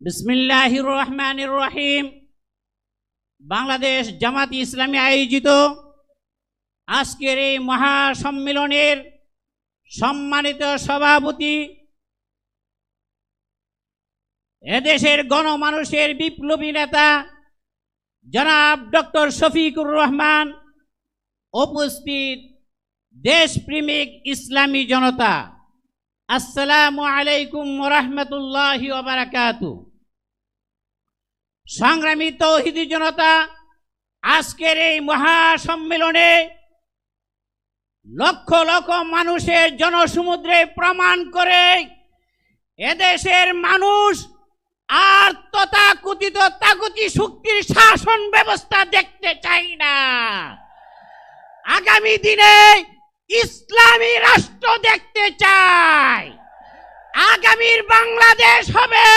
বিসমিল্লাহির রহমানির রহিম বাংলাদেশ জামাত ইসলামী আয়োজিত আজকের এই মহাসম্মেলনের সম্মানিত সভাপতি এদেশের গণমানুষের বিপ্লবী নেতা জনাব ডক্টর শফিকুর রহমান, উপস্থিত দেশপ্রেমিক ইসলামী জনতা। আসসালামু আলাইকুম রহমতুল্লাহি ওবারাকাতু সংগ্রামী তৌহিদি জনতা, আজকের এই মহাসম্মেলনে লক্ষ লক্ষ মানুষের জনসমুদ্রে প্রমাণ করে এদেশের মানুষ আর তথাকথিত তাগতি শক্তির শাসন ব্যবস্থা দেখতে চাই না। আগামী দিনে ইসলামী রাষ্ট্র দেখতে চাই আগামীর বাংলাদেশ হবে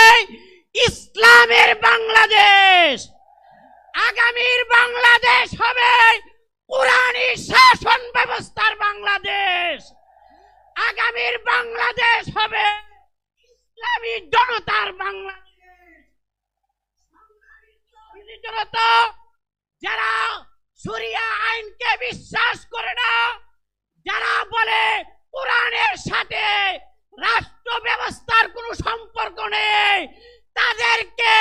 ইসলামের বাংলাদেশ। আগামীর বাংলাদেশ হবে কোরআনী শাসন ব্যবস্থার বাংলাদেশ। আগামীর বাংলাদেশ হবে ইসলামী জনতার বাংলাদেশ। যারা শরিয়া আইনকে বিশ্বাস করে না যারা বলে কোরআনের সাথে রাষ্ট্র ব্যবস্থার কোনো সম্পর্ক নেই তাদেরকে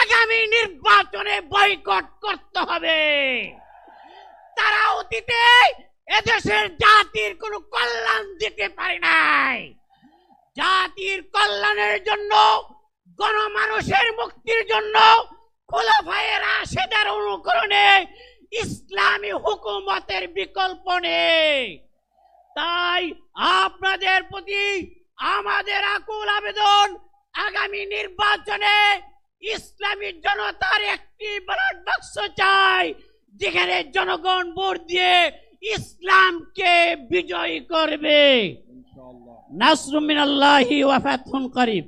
আগামী নির্বাচনে বয়কট করতে হবে। তারা অতীতে এদেশের জাতির কোনো কল্যাণ দিতে পারে নাই। জাতির কল্যাণের জন্য, গণমানুষের মুক্তির জন্য খোলাফায়ের রাশেদার অনুকরণে ইসলামী হুকুমতের বিকল্প নেই। তাই আপনাদের প্রতি আমাদের আকুল আবেদন আগামী নির্বাচনে ইসলামী জনতার একটি ব্যালট বাক্স চাই যেখানে জনগণ ভোট দিয়ে ইসলামকে বিজয়ী করবে। নাসরুমিন আল্লাহি ওয়াফাতুন করিব